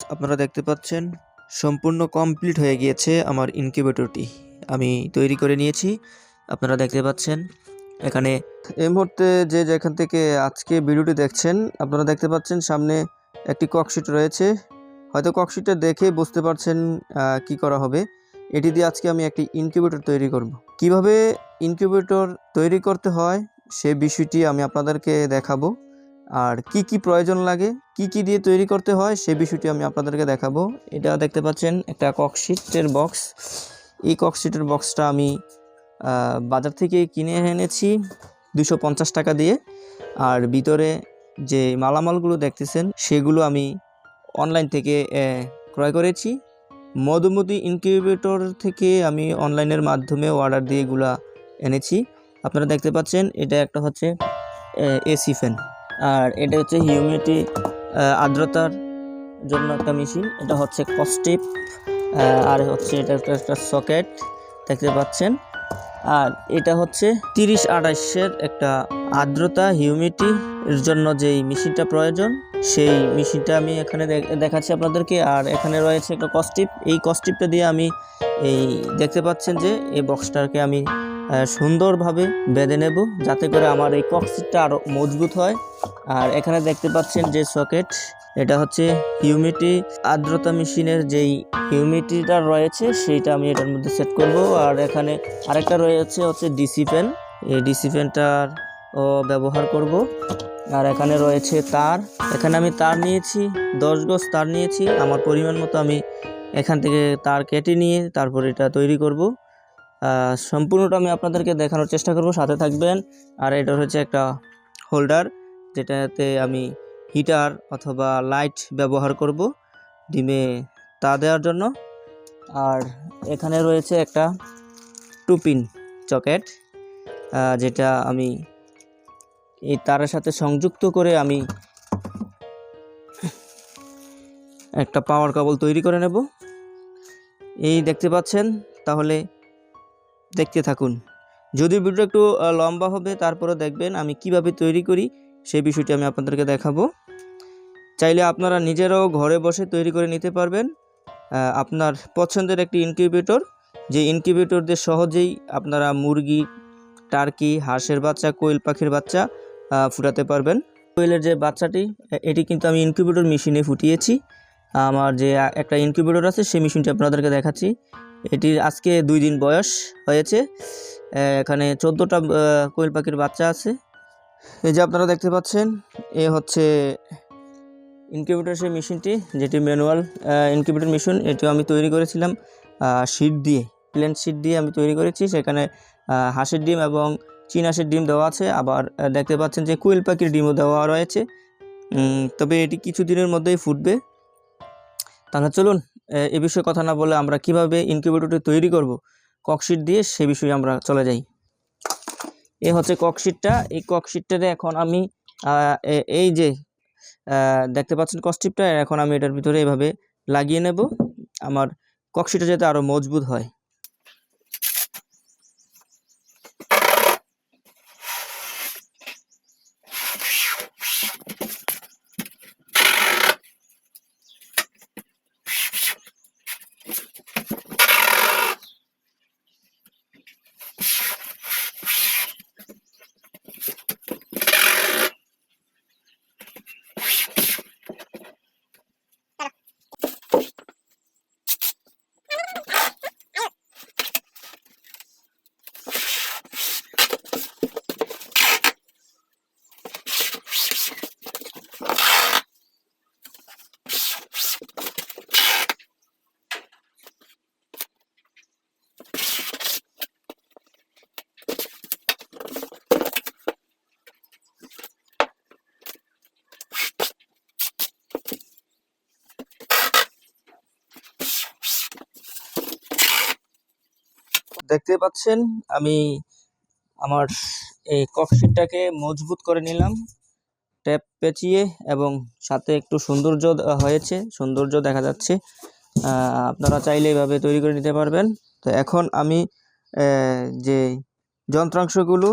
আপনারা দেখতে পাচ্ছেন, সম্পূর্ণ কমপ্লিট হয়ে গিয়েছে আমার ইনকিউবেটরটি আমি তৈরি করে নিয়েছি। আপনারা দেখতে পাচ্ছেন, এখানে এই মুহূর্তে যে যেখান থেকে আজকে ভিডিওটি দেখছেন, আপনারা দেখতে পাচ্ছেন সামনে একটি ককশিট রয়েছে। হয়তো ককশিটটা দেখে বুঝতে পারছেন কি করা হবে। এটি দিয়ে আজকে আমি একটি ইনকিউবেটর তৈরি করব। কীভাবে ইনকিউবেটর তৈরি করতে হয়, সে বিষয়টি আমি আপনাদেরকে দেখাবো। আর কি কি প্রয়োজন লাগে, কি কি দিয়ে তৈরি করতে হয় সে বিষয়টি আমি আপনাদেরকে দেখাবো। এটা দেখতে পাচ্ছেন একটা ককশিটের বক্স। এই ককশিটের বক্সটা আমি বাজার থেকে কিনে এনেছি দুশো টাকা দিয়ে। আর ভিতরে যে মালামালগুলো দেখতেছেন, সেগুলো আমি অনলাইন থেকে ক্রয় করেছি। মধুমতি ইনকিউবেটর থেকে আমি অনলাইনের মাধ্যমে অর্ডার দিয়ে এগুলা এনেছি। আপনারা দেখতে পাচ্ছেন, এটা একটা হচ্ছে এসি ফ্যান। আর এটা হচ্ছে হিউমিডিটি আর্দ্রতার জন্য একটা মেশিন এটা হচ্ছে কস্টিপ আর হচ্ছে এটা একটা একটা সকেট দেখতে পাচ্ছেন। আর এটা হচ্ছে তিরিশ আঠাশের একটা আর্দ্রতা হিউমিডিটি এর জন্য যেই মেশিনটা প্রয়োজন, সেই মেশিনটা আমি এখানে দেখ- দেখাচ্ছি আপনাদেরকে। আর এখানে রয়েছে একটা কস্টিপ এই কস্টিপটা দিয়ে আমি এই দেখতে পাচ্ছেন যে এই বক্সটাকে আমি সুন্দরভাবে বেঁধে নেব যাতে করে আমার এই কক্সিটটা আরও মজবুত হয়। আর এখানে দেখতে পাচ্ছেন যে সকেট, এটা হচ্ছে হিউমিটি আর্দ্রতা মেশিনের যেই হিউমিডিটিটা রয়েছে সেইটা আমি এটার মধ্যে সেট করব। আর এখানে আরেকটা রয়েছে হচ্ছে ডিসি ফ্যান, এই ডিসি ফ্যানটার ব্যবহার করব। আর এখানে রয়েছে তার, এখানে আমি তার নিয়েছি, দশ গজ তার নিয়েছি, আমার পরিমাণ মতো আমি এখান থেকে তার কেটে নিয়ে তারপর এটা তৈরি করব। সম্পূর্ণটা আমি আপনাদেরকে দেখানোর চেষ্টা করব। সাথে থাকবেন। আর এটা হচ্ছে একটা হোল্ডার, যেটাতে আমি হিটার অথবা লাইট ব্যবহার করব ডিমে তা দেওয়ার জন্য। আর এখানে রয়েছে একটা টুপিন চকেট যেটা আমি এই তারের সাথে সংযুক্ত করে আমি একটা পাওয়ার কাবল তৈরি করে নেব। এই দেখতে পাচ্ছেন? তাহলে দেখতে থাকুন। যদি ভিডিও একটু লম্বা হবে তারপরে দেখবেন আমি কীভাবে তৈরি করি, সেই বিষয়টি আমি আপনাদেরকে দেখাবো। চাইলে আপনারা নিজেরাও ঘরে বসে তৈরি করে নিতে পারবেন। আপনার পছন্দের একটি ইনকিউবেটর। যে ইনকিউবেটর দিয়ে সহজেই আপনারা মুরগি, টার্কি, হাঁসের বাচ্চা, কোয়েল পাখির বাচ্চা ফুটাতে পারবেন। কোয়েলের যে বাচ্চাটি এটি কিন্তু আমি ইনকিউবেটর মেশিনে ফুটিয়েছি। আমার যে একটা ইনকিউবেটর আছে, সেই মেশিনটি আপনাদেরকে দেখাচ্ছি। এটির আজকে দুই দিন বয়স হয়েছে। এখানে চোদ্দোটা কোয়েল পাখির বাচ্চা আছে। এই যে আপনারা দেখতে পাচ্ছেন, এ হচ্ছে ইনকিউবেটর সেই মেশিনটি, যেটি ম্যানুয়াল ইনকিউবেটর মেশিন, এটিও আমি তৈরি করেছিলাম শিট দিয়ে, প্লেন শিট দিয়ে আমি তৈরি করেছি। সেখানে হাঁসের ডিম এবং চীন হাঁসের ডিম দেওয়া আছে। আবার দেখতে পাচ্ছেন যে কোয়েল পাখির ডিমও দেওয়া রয়েছে। তবে এটি কিছু দিনের মধ্যেই ফুটবে। তাহলে চলুন এ বিষয়ে কথা না বলে আমরা কীভাবে ইনকিউবেটরটি তৈরি করব ককশিট দিয়ে সে বিষয়ে আমরা চলে যাই। এ হচ্ছে ককশিটটা এই ককশিটটাতে এখন আমি এই যে দেখতে পাচ্ছেন কস্টিপটা এখন আমি এটার ভিতরে এভাবে লাগিয়ে নেব। আমার ককশিটটা যাতে আরও মজবুত হয়। দেখতে পাচ্ছেন, আমি আমার এই ককশিটটাকে মজবুত করে নিলাম, ট্যাপ পেঁচিয়ে এবং সাথে একটু সৌন্দর্য হয়েছে, সৌন্দর্য দেখা যাচ্ছে। আপনারা চাইলে এভাবে তৈরি করে নিতে পারবেন। তো এখন আমি যে যন্ত্রাংশগুলো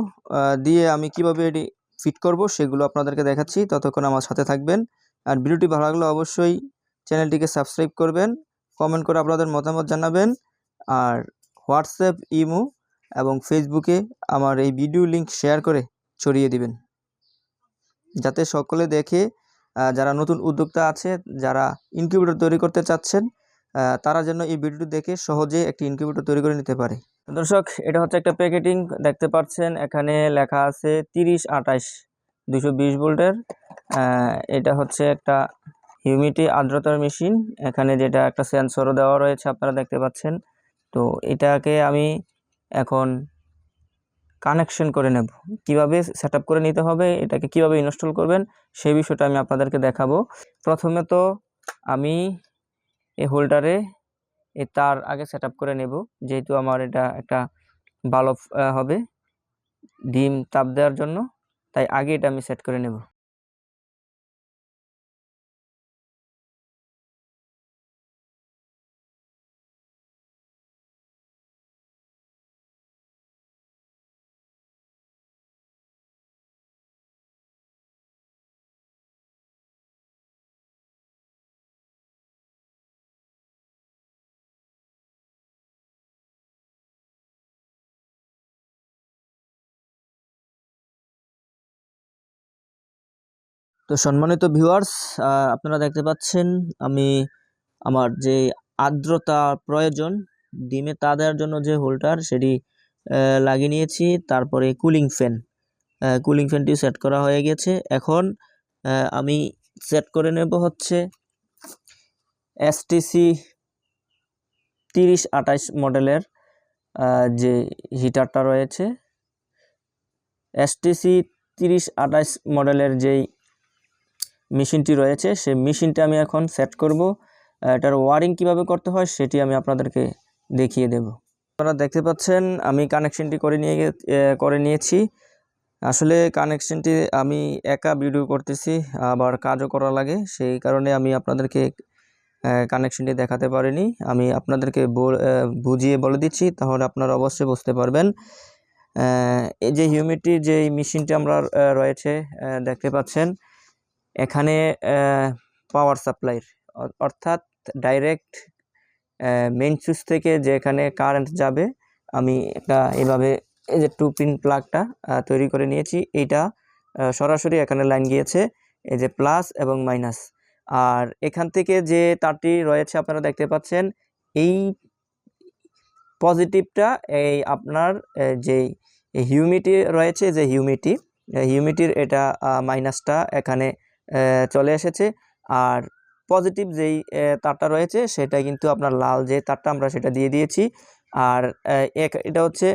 দিয়ে আমি কীভাবে এটি ফিট করব সেগুলো আপনাদেরকে দেখাচ্ছি। ততক্ষণ আমার সাথে থাকবেন। আর ভিডিওটি ভালো লাগলে অবশ্যই চ্যানেলটিকে সাবস্ক্রাইব করবেন, কমেন্ট করে আপনাদের মতামত জানাবেন। আর হোয়াটসঅ্যাপ, ইমো এবং ফেসবুকে আমার এই ভিডিও লিংক শেয়ার করে ছড়িয়ে দিবেন। যাতে সকলে দেখে যারা নতুন উদ্যোক্তা আছে, যারা ইনকিউবেটর তৈরি করতে চাচ্ছেন তারা যেন এই ভিডিওটি দেখে সহজে একটি ইনকিউবেটর তৈরি করে নিতে পারে। দর্শক, এটা হচ্ছে একটা প্যাকেটিং। দেখতে পাচ্ছেন, এখানে লেখা আছে তিরিশ আঠাইশ দুশো বিশ ভোল্টের। এটা হচ্ছে একটা হিউমিটি আর্দ্রতার মেশিন। এখানে যেটা একটা সেন্সরও দেওয়া রয়েছে, আপনারা দেখতে পাচ্ছেন। তো এটাকে আমি এখন কানেকশন করে নেব। কীভাবে সেট করে নিতে হবে, এটাকে কীভাবে ইনস্টল করবেন, সেই বিষয়টা আমি আপনাদেরকে দেখাবো। প্রথমে তো আমি এই হোল্ডারে এই তার আগে সেট করে নেব, যেহেতু আমার এটা একটা বাল্ব হবে। ডিম তাপ দেওয়ার জন্য, তাই আগে এটা আমি সেট করে নেব। তো সম্মানিত ভিউয়ার্স আপনারা দেখতে পাচ্ছেন আমি আমার যে আর্দ্রতা প্রয়োজন, ডিমে তা দেওয়ার জন্য যে হোল্ডার সেটি লাগিয়ে নিয়েছি। তারপরে কুলিং ফ্যান কুলিং ফ্যানটি সেট করা হয়ে গেছে। এখন আমি সেট করে নেব হচ্ছে এসটিসি তিরিশ আঠাইশ মডেলের যে হিটারটা রয়েছে। এসটিসি তিরিশ আঠাইশ মডেলের যেই মেশিনটি রয়েছে সেই মেশিনটা আমি এখন সেট করব। এটার ওয়ারিং কীভাবে করতে হয় সেটি আমি আপনাদেরকে দেখিয়ে দেব। আপনারা দেখতে পাচ্ছেন আমি কানেকশনটি করে নিয়ে করে নিয়েছি। আসলে কানেকশনটি আমি একা ভিডিও করতেছি, আবার কাজও করা লাগে, সেই কারণে আমি আপনাদেরকে কানেকশনটি দেখাতে পারিনি। আমি আপনাদেরকে বুঝিয়ে বলে দিচ্ছি, তাহলে আপনারা অবশ্যই বুঝতে পারবেন। এই যে হিউমিডিটির যে মেশিনটি আমরা রয়েছে দেখতে পাচ্ছেন এখানে পাওয়ার সাপ্লাইয়ের অর্থাৎ ডাইরেক্ট মেইন সুইচ থেকে যে এখানে কারেন্ট যাবে, আমি এটা এভাবে এই যে টু পিন প্লাগটা তৈরি করে নিয়েছি। এইটা সরাসরি এখানে লাইন গিয়েছে, এই যে প্লাস এবং মাইনাস আর এখান থেকে যে তারটি রয়েছে আপনারা দেখতে পাচ্ছেন, এই পজিটিভটা এই আপনার যেই হিউমিটি রয়েছে, যে হিউমিটি হিউমিটির এটা মাইনাসটা এখানে চলে এসেছে। আর পজিটিভ যেই তারটা রয়েছে, সেটা কিন্তু আপনার লাল যে তারটা আমরা সেটা দিয়ে দিয়েছি। আর এক- এটা হচ্ছে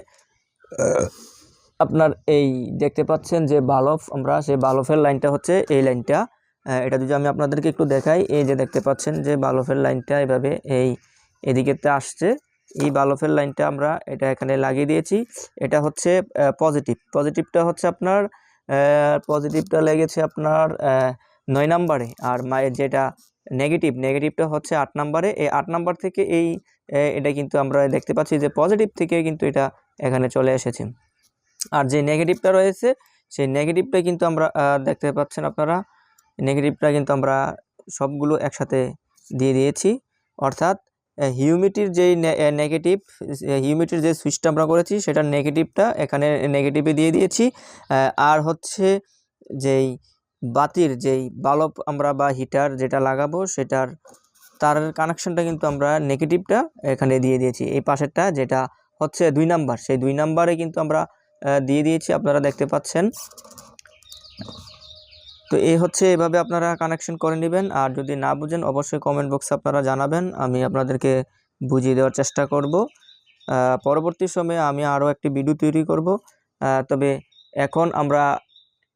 আপনার এই দেখতে পাচ্ছেন যে বালফ, আমরা সেই বালফের লাইনটা হচ্ছে এই লাইনটা। এটা যদি আমি আপনাদেরকে একটু দেখাই, এই যে দেখতে পাচ্ছেন যে বালফের লাইনটা এভাবে এই এদিকেতে আসছে। এই বালফের লাইনটা আমরা এটা এখানে লাগিয়ে দিয়েছি। এটা হচ্ছে পজিটিভ পজিটিভটা হচ্ছে আপনার পজিটিভটা লেগেছে আপনার নয় নাম্বারে। আর মায়ের যেটা নেগেটিভ নেগেটিভটা হচ্ছে আট নাম্বারে। এই আট নাম্বার থেকে এই এটা কিন্তু আমরা দেখতে পাচ্ছি যে পজিটিভ থেকে কিন্তু এটা এখানে চলে এসেছে। আর যে নেগেটিভটা রয়েছে, সেই নেগেটিভটা কিন্তু আমরা দেখতে পাচ্ছেন আপনারা। নেগেটিভটা কিন্তু আমরা সবগুলো একসাথে দিয়ে দিয়েছি। অর্থাৎ হিউমিটির যেই নেগেটিভ হিউমিটির যে সুইচটা আমরা করেছি, সেটার নেগেটিভটা এখানে নেগেটিভে দিয়ে দিয়েছি। আর হচ্ছে যেই বাতির, যেই বাল্ব আমরা বা হিটার যেটা লাগাবো, সেটার, তার কানেকশনটা কিন্তু আমরা নেগেটিভটা এখানে দিয়ে দিয়েছি। এই পাশেরটা যেটা হচ্ছে দুই নাম্বার, সেই দুই নাম্বারে কিন্তু আমরা দিয়ে দিয়েছি। আপনারা দেখতে পাচ্ছেন। তো এই হচ্ছে এভাবে আপনারা কানেকশন করে নেবেন। আর যদি না বুঝেন, অবশ্যই কমেন্ট বক্সে আপনারা জানাবেন। আমি আপনাদেরকে বুঝিয়ে দেওয়ার চেষ্টা করব। পরবর্তী সময়ে আমি আরও একটি ভিডিও তৈরি করব। তবে এখন আমরা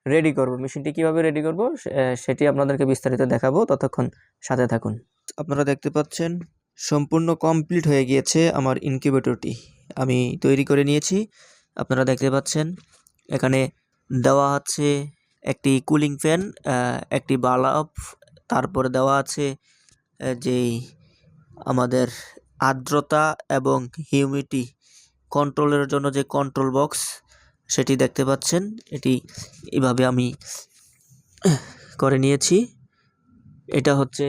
রেডি করব। মেশিনটি কীভাবে রেডি করব সেটি আপনাদেরকে বিস্তারিত দেখাবো। ততক্ষণ সাথে থাকুন। আপনারা দেখতে পাচ্ছেন, সম্পূর্ণ কমপ্লিট হয়ে গিয়েছে আমার ইনকিউবেটরটি আমি তৈরি করে নিয়েছি। আপনারা দেখতে পাচ্ছেন, এখানে দেওয়া আছে একটি কুলিং ফ্যান একটি বাল্ব, তারপরে দেওয়া আছে যেই আমাদের আর্দ্রতা এবং হিউমিডিটি কন্ট্রোলের জন্য যে কন্ট্রোল বক্স, সেটি দেখতে পাচ্ছেন। এটি এভাবে আমি করে নিয়েছি। এটা হচ্ছে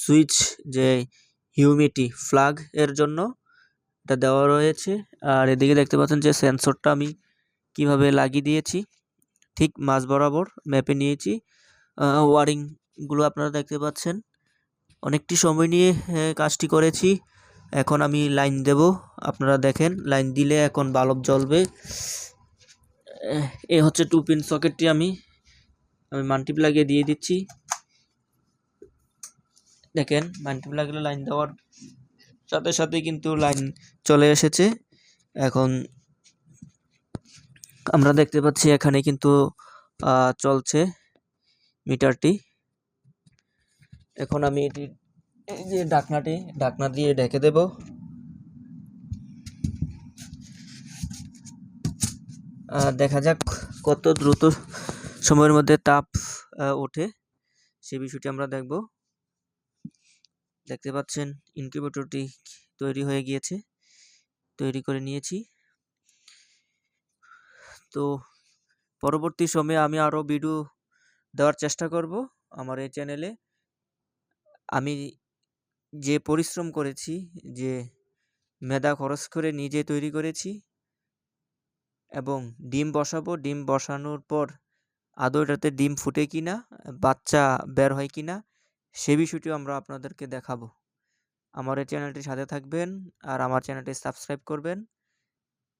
সুইচ যে হিউমিটি ফ্লাগ এর জন্য, এটা দেওয়া রয়েছে। আর এদিকে দেখতে পাচ্ছেন যে সেন্সরটা আমি কীভাবে লাগিয়ে দিয়েছি। ঠিক মাঝ বরাবর ম্যাপে নিয়েছি। ওয়ারিংগুলো আপনারা দেখতে পাচ্ছেন। অনেকটি সময় নিয়ে কাজটি করেছি। এখন আমি লাইন দেব। আপনারা দেখেন লাইন দিলে এখন বাল্ব জ্বলবে। এ হচ্ছে টু পিন সকেটটি আমি আমি মাল্টিপ লাগিয়ে দিয়ে দিচ্ছি। দেখেন মাল্টিপ লাগলে লাইন দেওয়ার সাথে সাথে কিন্তু লাইন চলে এসেছে। এখন আমরা দেখতে পাচ্ছি এখানে কিন্তু চলছে মিটারটি। এখন আমি এটি, এই যে ঢাকনাটি ঢাকনা দিয়ে ঢেকে দেব। দেখা যাক কত দ্রুত সময়ের মধ্যে তাপ ওঠে। সে বিষয়টি আমরা দেখব। দেখতে পাচ্ছেন ইনকিউবেটরটি তৈরি হয়ে গিয়েছে। তৈরি করে নিয়েছি। তো পরবর্তী সময়ে আমি আরও ভিডিও দেওয়ার চেষ্টা করব আমার এই চ্যানেলে আমি যে পরিশ্রম করেছি, যে মেধা খরচ করে নিজে তৈরি করেছি এবং ডিম বসাবো, ডিম বসানোর পর আদৌ এটাতে ডিম ফুটে কিনা, বাচ্চা বের হয় কি না সে বিষয়টিও আমরা আপনাদেরকে দেখাবো। আমার এই চ্যানেলটির সাথে থাকবেন আর আমার চ্যানেলটি সাবস্ক্রাইব করবেন।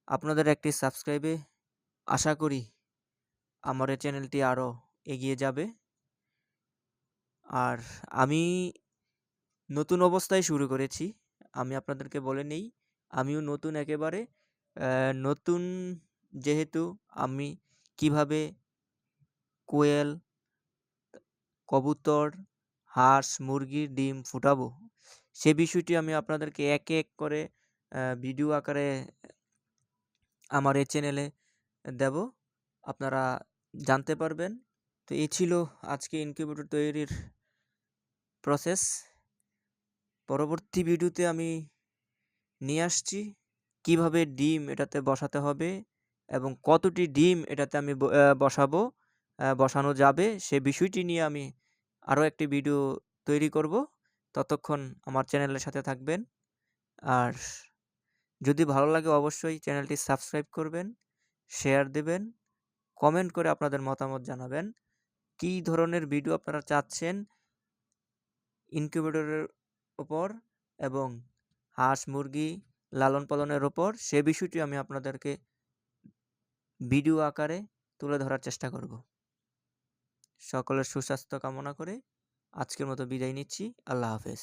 আপনাদের একটি সাবস্ক্রাইবে আশা করি আমার এই চ্যানেলটি আরও এগিয়ে যাবে। আর আমি নতুন অবস্থায় শুরু করেছি। আমি আপনাদেরকে বলে নেই, আমিও নতুন একেবারে। নতুন যেহেতু আমি কীভাবে কোয়েল, কবুতর, হাঁস মুরগির ডিম ফুটাবো, সে বিষয়টি আমি আপনাদেরকে এক এক করে ভিডিও আকারে আমার এই চ্যানেলে দেব। আপনারা জানতে পারবেন। তো এই ছিল আজকে ইনকিউবেটর তৈরির প্রসেস পরবর্তী ভিডিওতে আমি নিয়ে আসছি কীভাবে ডিম এটাতে বসাতে হবে এবং কতটি ডিম এটাতে আমি বসাবো বসানো যাবে সে বিষয়টি নিয়ে আমি আরও একটি ভিডিও তৈরি করব। ততক্ষণ আমার চ্যানেলের সাথে থাকবেন। আর যদি ভালো লাগে অবশ্যই চ্যানেলটি সাবস্ক্রাইব করবেন। শেয়ার দেবেন কমেন্ট করে আপনাদের মতামত জানাবেন। কী ধরনের ভিডিও আপনারা চাচ্ছেন ইনকিউবেটরের ওপর এবং হাঁস মুরগি লালন পালনের ওপর সে বিষয়টি আমি আপনাদেরকে ভিডিও আকারে তুলে ধরার চেষ্টা করব। সকলের সুস্বাস্থ্য কামনা করে আজকের মতো বিদায় নিচ্ছি। আল্লাহ হাফেজ।